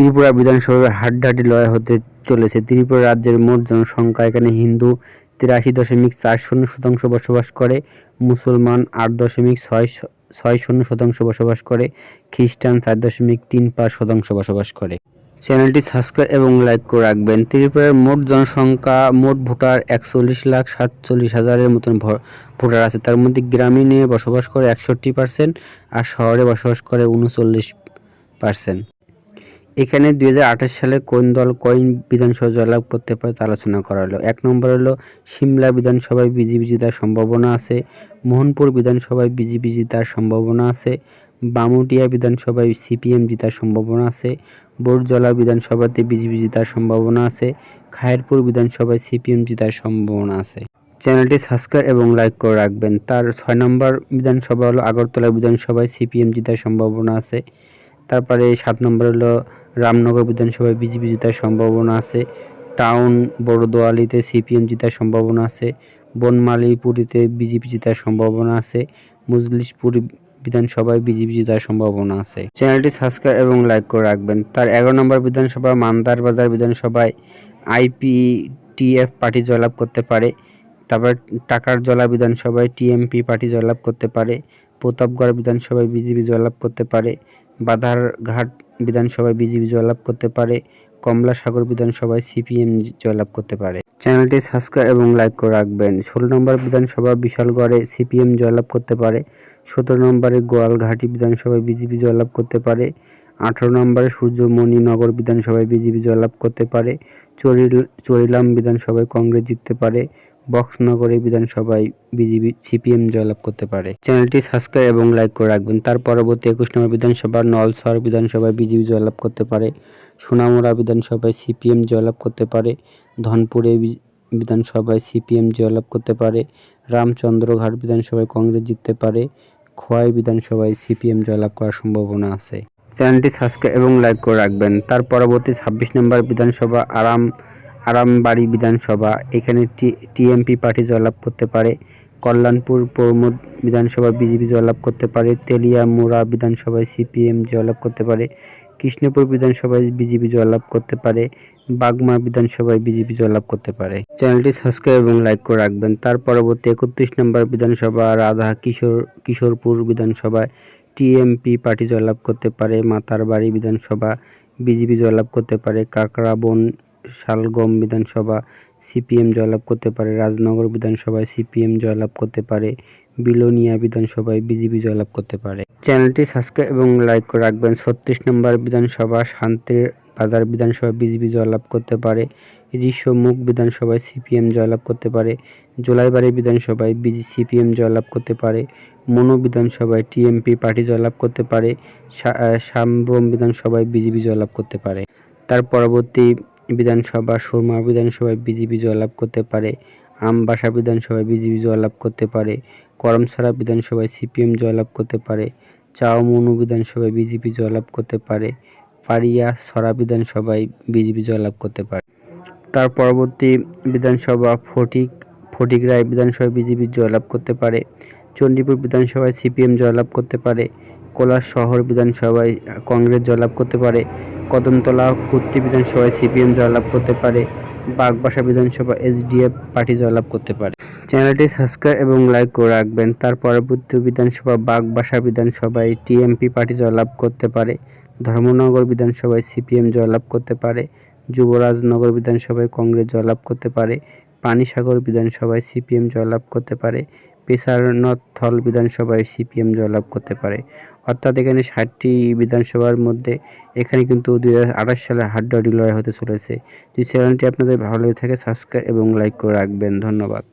ত্রিপুরা বিধানসভার হাড্ডাহাড্ডি লড়াই হতে চলেছে। ত্রিপুরা রাজ্যের মোট জনসংখ্যা এখানে হিন্দু তিরাশি দশমিক চার শূন্য শতাংশ বসবাস করে, মুসলমান আট দশমিক ছয় ছয় শূন্য শতাংশ বসবাস করে, খ্রিস্টান চার দশমিক তিন পাঁচ শতাংশ বসবাস করে। চ্যানেলটি সাবস্ক্রাইব এবং লাইক করে রাখবেন। ত্রিপুরার মোট জনসংখ্যা, মোট ভোটার একচল্লিশ লাখ সাতচল্লিশ হাজারের মতন ভোটার আছে। তার মধ্যে গ্রামীণে বসবাস করে একষট্টি পার্সেন্ট আর শহরে বসবাস করে উনচল্লিশ পার্সেন্ট। এখানে দুই হাজার আঠাশ সালে কোন দল কয়েন বিধানসভা জয়লাভ করতে পারে তা আলোচনা করা হলো। এক নম্বর হলো সিমলা বিধানসভায় বিজেপি জেতার সম্ভাবনা আছে, মোহনপুর বিধানসভায় বিজেপি জেতার সম্ভাবনা আছে, বামুটিয়া বিধানসভায় সিপিএম জেতার সম্ভাবনা আছে, বোরজলা বিধানসভাতে বিজেপি জেতার সম্ভাবনা আছে, খায়েরপুর বিধানসভায় সিপিএম জেতার সম্ভাবনা আছে। চ্যানেলটি সাবস্ক্রাইব এবং লাইক করে রাখবেন। তার ছয় নম্বর বিধানসভা হলো আগরতলা বিধানসভায় সিপিএম জেতার সম্ভাবনা আছে। তারপরে সাত নম্বর হলো রামনগর বিধানসভায় বিজেপি জেতার সম্ভাবনা আছে। টাউন বড়দোয়ালিতে সিপিএম জেতার সম্ভাবনা আছে। বনমালীপুরীতে বিজেপি জেতার সম্ভাবনা আছে। মজলিশপুর বিধানসভায় বিজেপি জেতার সম্ভাবনা আছে। চ্যানেলটি সাবস্ক্রাইব এবং লাইক করে রাখবেন। তার এগারো নম্বর বিধানসভা মান্দার বাজার বিধানসভায় আইপিটিএফ পার্টি জয়লাভ করতে পারে। তারপর টাকার জলা বিধানসভায় টিএমপি পার্টি জয়লাভ করতে পারে। প্রতাপগড় বিধানসভায় বিজেপি জয়লাভ করতে পারে। বাধারঘাট বিধানসভায় বিজেপি জয়লাভ করতে পারে কমলা সাগর বিধানসভায় সিপিএম জয়লাভ করতে পারে। চ্যানেলটি সাবস্ক্রাইব এবং লাইক করে রাখবেন। ষোলো নম্বর বিধানসভা বিশালগড়ে সিপিএম জয়লাভ করতে পারে, সতেরো নম্বরে গোয়ালঘাটি বিধানসভায় বিজেপি জয়লাভ করতে পারে, আঠারো নম্বরে সূর্যমণিনগর বিধানসভায় বিজেপি জয়লাভ করতে পারে চরিল চরিলাম বিধানসভায় কংগ্রেস জিততে পারে বক্সনগরে বিধানসভায় বিজেপি সিপিএম জয়লাভ করতে পারে। চ্যানেলটি সাবস্ক্রাইব এবং লাইক করে রাখবেন। তার পরবর্তী একুশ নম্বর বিধানসভা নলসর বিধানসভায় বিজেপি জয়লাভ করতে পারে। সোনামুড়া বিধানসভায় সিপিএম জয়লাভ করতে পারে। ধনপুরে বিধানসভায় সিপিএম জয়লাভ করতে পারে। রামচন্দ্রঘাট বিধানসভায় কংগ্রেস জিততে পারে। খোয়াই বিধানসভায় সিপিএম জয়লাভ করার সম্ভাবনা আছে। চ্যানেলটি সাবস্ক্রাইব এবং লাইক করে রাখবেন। তার পরবর্তী ছাব্বিশ নম্বর বিধানসভা আরাম আরামবাড়ি বিধানসভা, এখানে টিএমপি পার্টি জয়লাভ করতে পারে, কল্যাণপুর প্রমোদ বিধানসভায় বিজেপি জয়লাভ করতে পারে তেলিয়ামুড়া বিধানসভায় সিপিএম জয়লাভ করতে পারে, কৃষ্ণপুর বিধানসভায় বিজেপি জয়লাভ করতে পারে বাগমা বিধানসভায় বিজেপি জয়লাভ করতে পারে। চ্যানেলটি সাবস্ক্রাইব এবং লাইক করে রাখবেন। তার পরবর্তী একত্রিশ নম্বর বিধানসভা রাধা কিশোর, কিশোরপুর বিধানসভায় টিএমপি পার্টি জয়লাভ করতে পারে, মাতারবাড়ি বিধানসভা বিজেপি জয়লাভ করতে পারে কাকরাবন শালগম বিধানসভা সিপিএম জয়লাভ করতে পারে রাজনগর বিধানসভায় সিপিএম জয়লাভ করতে পারে বিলোনিয়া বিধানসভায় বিজেপি জয়লাভ করতে পারে। চ্যানেলটি সাবস্ক্রাইব এবং লাইক করে রাখবেন। ছত্রিশ নম্বর বিধানসভা শান্তির বাজার বিধানসভায় বিজেপি জয়লাভ করতে পারে ঋষমুখ বিধানসভায় সিপিএম জয়লাভ করতে পারে জোলাইবাড়ি বিধানসভায় বিজি সিপিএম জয়লাভ করতে পারে মনো বিধানসভায় টিএমপি পার্টি জয়লাভ করতে পারে সা- আহ, সাম্বরম বিধানসভায় বিজেপি জয়লাভ করতে পারে। তার পরবর্তী বিধানসভা, সুরমা বিধানসভায় বিজেপি জয়লাভ করতে পারে আমবাসা বিধানসভায় বিজেপি জয়লাভ করতে পারে করমসারা বিধানসভায় সিপিএম জয়লাভ করতে পারে, চাওমনু বিধানসভায় বিজেপি জয়লাভ করতে পারে, পাড়িয়া সরা বিধানসভায় বিজেপি জয়লাভ করতে পারে। তার পরবর্তী বিধানসভা ফটিক ফটিক রায় বিধানসভায় বিজেপি জয়লাভ করতে পারে চণ্ডীপুর বিধানসভায় সিপিএম জয়লাভ করতে পারে, কোলার শহর বিধানসভায় কংগ্রেস জয়লাভ করতে পারে, কদমতলা কুর্তি বিধানসভায় সিপিএম জয়লাভ করতে পারে, বাগবাসা বিধানসভা এসডিএফ পার্টি জয়লাভ করতে পারে। চ্যানেলটি সাবস্ক্রাইব এবং লাইক করে রাখবেন। তার পরবর্তী বিধানসভা বাগবাসা বিধানসভায় টিএমপি পার্টি জয়লাভ করতে পারে, ধর্মনগর বিধানসভায় সিপিএম জয়লাভ করতে পারে, যুবরাজনগর বিধানসভায় কংগ্রেস জয়লাভ করতে পারে, পানিসাগর বিধানসভায় সিপিএম জয়লাভ করতে পারে পেশারনথল বিধানসভায় সিপিএম জয়লাভ করতে পারে। অর্থাৎ এখানে ষাটটি বিধানসভার মধ্যে এখানে কিন্তু দু হাজার আঠাশ সালে হাড্ডাহাড্ডি লড়াই হতে চলেছে। যদি চ্যানেলটি আপনাদের ভালো লেগে থাকে সাবস্ক্রাইব এবং লাইক করে রাখবেন। ধন্যবাদ।